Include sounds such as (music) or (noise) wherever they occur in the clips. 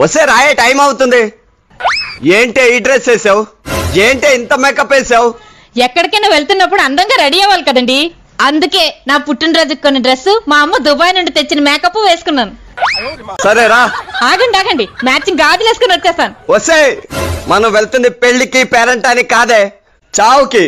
వస్తే రాయే టైం అవుతుంది. ఏంటి ఈ డ్రెస్ వేసావు? ఏంటి ఇంత మేకప్ వేసావు? ఎక్కడికైనా వెళ్తున్నప్పుడు అందంగా రెడీ అవ్వాలి కదండి. అందుకే నా పుట్టినరోజుకి కొన్ని డ్రెస్ మా అమ్మ దుబాయ్ నుండి తెచ్చిన మేకప్ వేసుకున్నాను. సరేరా ఆగండి ఆగండి. మ్యాచింగ్ గాజులు వేసుకుని వచ్చేసాను వస్తే మనం వెళ్తుంది పెళ్ళికి పేరెంట్ అని కాదే. చావుకి.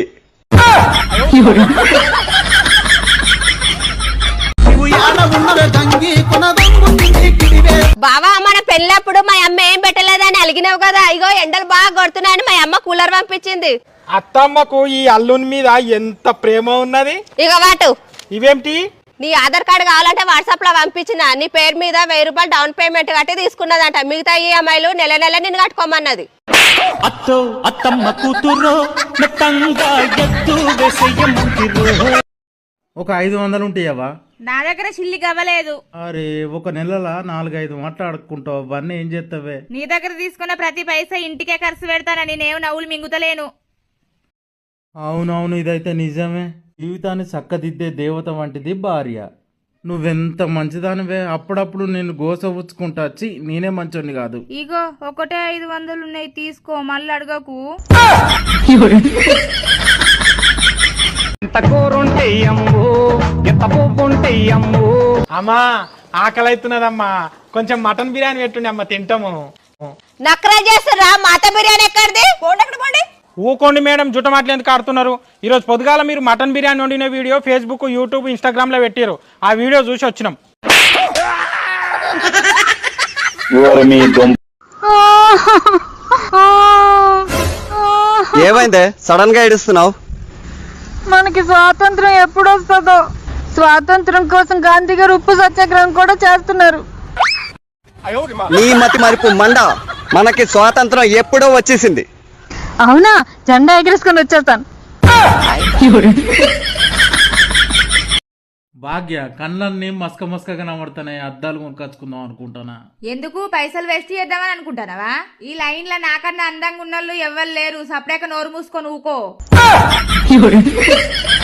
బావా మన పెళ్ళప్పుడు మా అమ్మ ఏం పెట్టలేదని అలిగినావు కదా? ఇగో ఎండలు బాగా కొడుతున్నాయని మా అమ్మ కూలర్ పంపించింది. అత్తమ్మకు ఈ అల్లుని మీద ఎంత ప్రేమ ఉన్నది? ఇక వాటు. ఇవేమిటి నీ ఆధార్ కార్డు కావాలంటే వాట్సాప్లో పంపించిన. నీ పేరు మీద వెయ్యి రూపాయలు డౌన్ పేమెంట్ కట్టి తీసుకున్నదంట. మిగతా ఈ అమ్మాయిలు నెల నెల నిన్ను కట్టుకోమన్నది. అత్తో అత్తమ్మ కూతురో ఒక ఐదు వందలు ఉంటాయవా నా దగ్గర చిల్లి గవ్వలేదు. అరే ఒక నెలల నాలుగైదు మాట్లాడుకుంటావు అవన్నీ ఏం చేస్తావే? నీ దగ్గర తీసుకున్న ప్రతి పైసా ఇంటికే ఖర్చు పెడతానని నేను నవ్వులు మింగుతలేను. అవునవును ఇదైతే నిజమే. జీవితాన్ని చక్కదిద్దే దేవత వంటిది భార్య. నువ్వెంత మంచిదానివే అప్పుడప్పుడు నేను గోసవుచ్చుకుంటా వచ్చి నేనే మంచోని కాదు. ఇగో ఒకటే ఐదు వందలు ఉన్నాయి తీసుకో మళ్ళీ అడగకు. (laughs) కూరుంటే అమ్ము ఎంత పువ్వుంటే అమ్ము. అమ్మా ఆకలి అవుతున్నదమ్మా కొంచెం మటన్ బిర్యానీ పెట్టుండి అమ్మ తింటాము. నక్రా చేస్తారా? మాత బిర్యానీ ఎక్కడిది? పోండి అక్కడ పోండి. ఊకోండి మేడం జుట్ట మాటలు ఎందుకు ఆడుతున్నారు? ఈరోజు పొద్దుగాల మీరు మటన్ బిర్యానీ వండిన వీడియో ఫేస్బుక్ యూట్యూబ్ ఇన్స్టాగ్రామ్లో పెట్టారు ఆ వీడియో చూసి వచ్చినాం. ఏమైందే? సడన్గా ఏడుస్తున్నావు? మనకి స్వాతంత్రం ఎప్పుడు వస్తుందో స్వాతంత్రం కోసం గాంధీ గారు ఉప్పు సత్యాగ్రహం కూడా చేస్తున్నారు. నీ మతి మరిపు మండ మనకి స్వాతంత్రం ఎప్పుడో వచ్చేసింది. అవునా? జెండా ఎగరేసుకొని వచ్చేస్తాను. భాగ్య కళ్ళన్నీ మస్క మస్కగా నమడుతున్నాయి అద్దాలు కొనుకొచ్చుకుందాం అనుకుంటానా ఎందుకు? పైసలు వేస్ట్ చేద్దామని అనుకుంటానవా ఈ లైన్లో నాకన్నా అందంగా ఉన్నోళ్ళు ఎవ్వరు లేరు. సపరేక నోరు మూసుకొని ఊకో. (laughs)